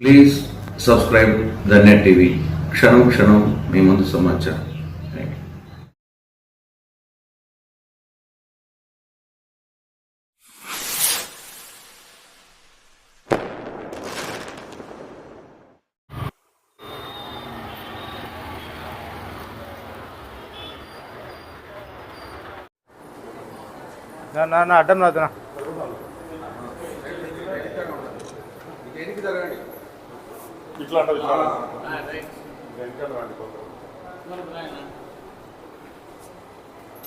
please subscribe the net TV క్షణం క్షణం మీ ముందు సమాచారం థ్యాంక్ యూ నా నా నా అడ్డం రాదునా ఇట్లా అంటే ఇట్లా వెనకాల రండి కొంచెం.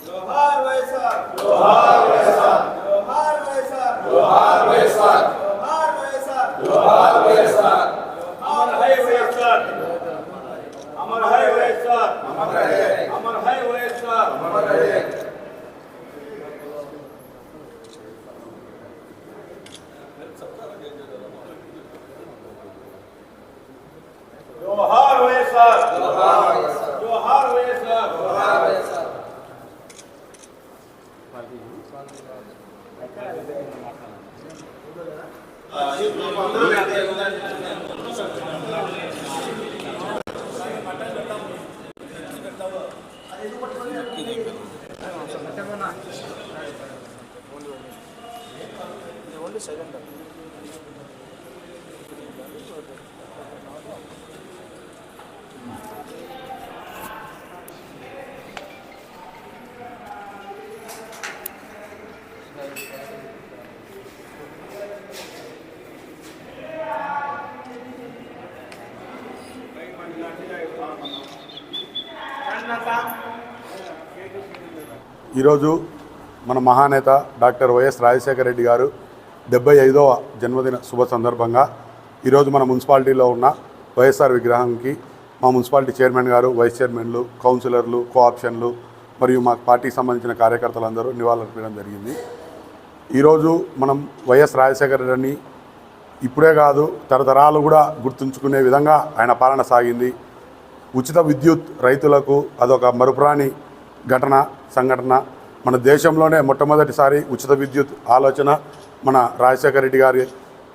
జోహార్ వైఎస్ఆర్ జోహార్ వైఎస్ఆర్ జోహార్ వైఎస్ఆర్ జోహార్ వైఎస్ఆర్ జోహార్ వైఎస్ఆర్ జోహార్ వైఎస్ఆర్ అమర్ హై వైఎస్ఆర్ అమర్ హై వైఎస్ఆర్ అమర్ హై ఈరోజు మన మహానేత డాక్టర్ వైఎస్ రాజశేఖర రెడ్డి గారు డెబ్బై ఐదవ జన్మదిన శుభ సందర్భంగా ఈరోజు మన మున్సిపాలిటీలో ఉన్న వైఎస్ఆర్ విగ్రహానికి మా మున్సిపాలిటీ చైర్మన్ గారు వైస్ చైర్మన్లు కౌన్సిలర్లు కోఆప్షన్లు మరియు మా పార్టీకి సంబంధించిన కార్యకర్తలందరూ నివాళులర్పించడం జరిగింది. ఈరోజు మనం వైఎస్ రాజశేఖర రెడ్డిని ఇప్పుడే కాదు తరతరాలు కూడా గుర్తుంచుకునే విధంగా ఆయన పాలన సాగింది. ఉచిత విద్యుత్ రైతులకు అదొక మరుపురాని ఘటన సంఘటన. మన దేశంలోనే మొట్టమొదటిసారి ఉచిత విద్యుత్ ఆలోచన మన రాజశేఖర రెడ్డి గారి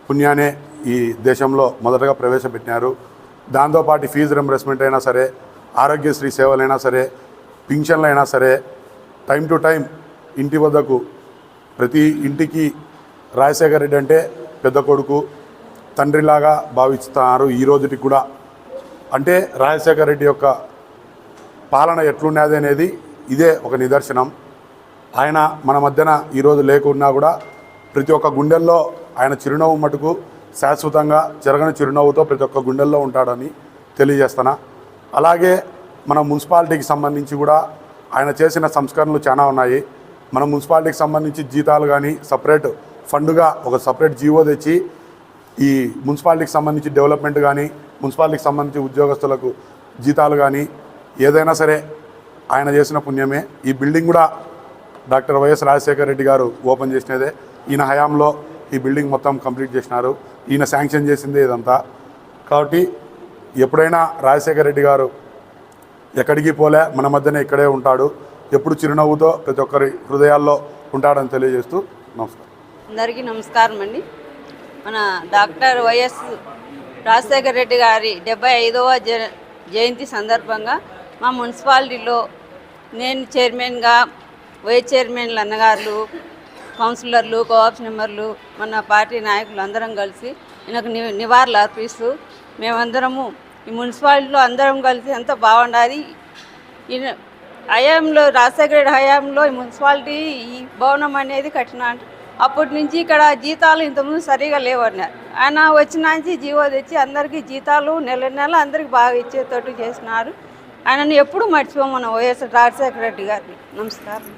పుణ్యానే ఈ దేశంలో మొదటగా ప్రవేశపెట్టినారు. దాంతోపాటు ఫీజు రింబర్స్మెంట్ అయినా సరే ఆరోగ్యశ్రీ సేవలైనా సరే పింఛన్లు అయినా సరే టైం టు టైం ఇంటి వద్దకు ప్రతి ఇంటికి రాజశేఖర రెడ్డి అంటే పెద్ద కొడుకు తండ్రిలాగా భావిస్తున్నారు ఈ రోజుకి కూడా. అంటే రాజశేఖర రెడ్డి యొక్క పాలన ఎట్లున్నది అనేది ఇదే ఒక నిదర్శనం. ఆయన మన మధ్యన ఈరోజు లేకున్నా కూడా ప్రతి ఒక్క గుండెల్లో ఆయన చిరునవ్వు మటుకు శాశ్వతంగా జరగని చిరునవ్వుతో ప్రతి ఒక్క గుండెల్లో ఉంటాడని తెలియజేస్తున్నా. అలాగే మన మున్సిపాలిటీకి సంబంధించి కూడా ఆయన చేసిన సంస్కరణలు చాలా ఉన్నాయి. మన మున్సిపాలిటీకి సంబంధించి జీతాలు కానీ సపరేట్ ఫండ్గా ఒక సపరేట్ జీవో తెచ్చి ఈ మున్సిపాలిటీకి సంబంధించి డెవలప్మెంట్ కానీ మున్సిపాలిటీకి సంబంధించి ఉద్యోగస్తులకు జీతాలు కానీ ఏదైనా సరే ఆయన చేసిన పుణ్యమే. ఈ బిల్డింగ్ కూడా డాక్టర్ వైఎస్ రాజశేఖర రెడ్డి గారు ఓపెన్ చేసినదే. ఈయన హయాంలో ఈ బిల్డింగ్ మొత్తం కంప్లీట్ చేసినారు. ఈయన శాంక్షన్ చేసింది ఇదంతా. కాబట్టి ఎప్పుడైనా రాజశేఖర రెడ్డి గారు ఎక్కడికి పోలే మన మధ్యనే ఇక్కడే ఉంటాడు. ఎప్పుడు చిరునవ్వుతో ప్రతి ఒక్కరి హృదయాల్లో ఉంటాడని తెలియజేస్తూ నమస్కారం. అందరికీ నమస్కారం అండి. మన డాక్టర్ వైఎస్ రాజశేఖర రెడ్డి గారి డెబ్బై ఐదవ జయంతి సందర్భంగా మా మున్సిపాలిటీలో నేను చైర్మన్గా వైస్ చైర్మన్లు అన్నగారులు కౌన్సిలర్లు కోఆప్స్ మెంబర్లు మన పార్టీ నాయకులు అందరం కలిసి ఈయనకు ని నివాళులు అర్పిస్తూ మేమందరము ఈ మున్సిపాలిటీలో అందరం కలిసి ఎంత బాగుండాలి. ఈయన హయాంలో రాజశేఖర హయాంలో ఈ మున్సిపాలిటీ ఈ భవనం అనేది కట్టిన అప్పటి నుంచి ఇక్కడ జీతాలు ఇంతకుముందు సరిగా లేవన్నారు ఆయన వచ్చిన నుంచి జీవో తెచ్చి అందరికీ జీతాలు నెల నెల అందరికీ బాగా ఇచ్చేటట్టు చేసినారు. ఆయనను ఎప్పుడు మర్చిపోం వైఎస్ రాజశేఖర రెడ్డి గారిని. నమస్కారం.